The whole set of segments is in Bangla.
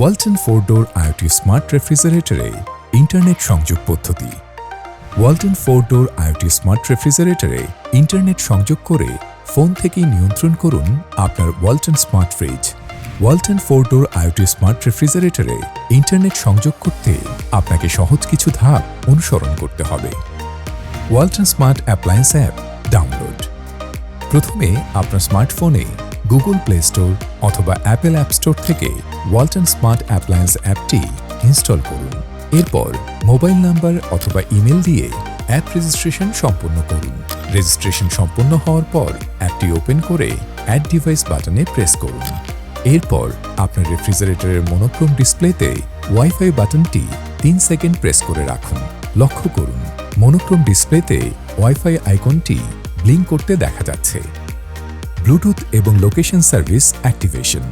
Walton four door IOT smart রেফ্রিজারেটরে internet সংযোগ পদ্ধতি। Walton four door IOT smart রেফ্রিজারেটরে internet সংযোগ করে ফোন থেকেই নিয়ন্ত্রণ করুন আপনার Walton smart fridge. Walton four door IOT smart রেফ্রিজারেটরে internet সংযোগ করতে আপনাকে সহজ কিছু ধাপ অনুসরণ করতে হবে। Walton smart appliance app download. প্রথমে আপনার স্মার্টফোনে গুগল প্লে স্টোর অথবা অ্যাপেল অ্যাপ স্টোর থেকে ওয়ালটন স্মার্ট অ্যাপ্লায়েন্স অ্যাপটি ইনস্টল করুন। এরপর মোবাইল নাম্বার অথবা ইমেল দিয়ে অ্যাপ রেজিস্ট্রেশন সম্পন্ন করুন। রেজিস্ট্রেশন সম্পন্ন হওয়ার পর অ্যাপটি ওপেন করে অ্যাড ডিভাইস বাটনে প্রেস করুন। এরপর আপনার রেফ্রিজারেটরের মনোক্রোম ডিসপ্লেতে ওয়াইফাই বাটনটি তিন সেকেন্ড প্রেস করে রাখুন। লক্ষ্য করুন মনোক্রোম ডিসপ্লেতে ওয়াইফাই আইকনটি ব্লিঙ্ক করতে দেখা যাচ্ছে। ব্লুটুথ এবং লোকেশন সার্ভিস অ্যাক্টিভেশন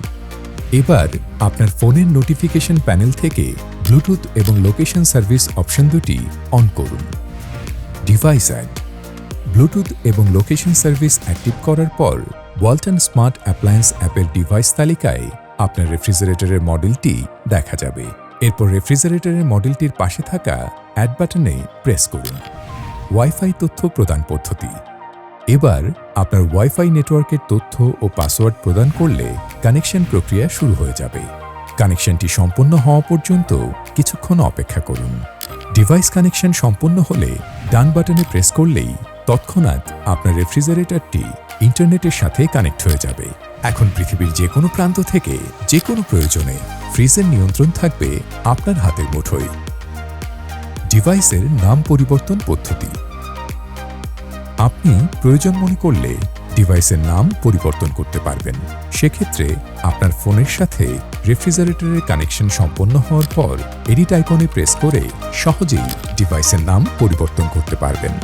এবার আপনার ফোনের নোটিফিকেশন প্যানেল থেকে ব্লুটুথ এবং লোকেশন সার্ভিস অপশন দুটি অন করুন। ডিভাইস অ্যাড ব্লুটুথ এবং লোকেশন সার্ভিস অ্যাক্টিভ করার পর ওয়ালটন স্মার্ট অ্যাপ্লায়েন্স অ্যাপের ডিভাইস তালিকায় আপনার রেফ্রিজারেটরের মডেলটি দেখা যাবে। এরপর রেফ্রিজারেটরের মডেলটির পাশে থাকা অ্যাড বাটনে প্রেস করুন। ওয়াইফাই তথ্য প্রদান পদ্ধতি। এবার আপনার ওয়াইফাই নেটওয়ার্কের তথ্য ও পাসওয়ার্ড প্রদান করলে কানেকশন প্রক্রিয়া শুরু হয়ে যাবে। কানেকশনটি সম্পন্ন হওয়া পর্যন্ত কিছুক্ষণ অপেক্ষা করুন। ডিভাইস কানেকশন সম্পন্ন হলে ডান বাটনে প্রেস করলেই তৎক্ষণাৎ আপনার রেফ্রিজারেটরটি ইন্টারনেটের সাথে কানেক্ট হয়ে যাবে। এখন পৃথিবীর যে কোনো প্রান্ত থেকে যে কোনো প্রয়োজনে ফ্রিজের নিয়ন্ত্রণ থাকবে আপনার হাতের মুঠোয়। ডিভাইসের নাম পরিবর্তন পদ্ধতি। আপনি প্রয়োজন মনে করলে ডিভাইসের নাম পরিবর্তন করতে পারবেন। সেক্ষেত্রে আপনার ফোনের সাথে রেফ্রিজারেটরের কানেকশন সম্পন্ন হওয়ার পর, এডিট আইকনে প্রেস করে সহজেই ডিভাইসের নাম পরিবর্তন করতে পারবেন।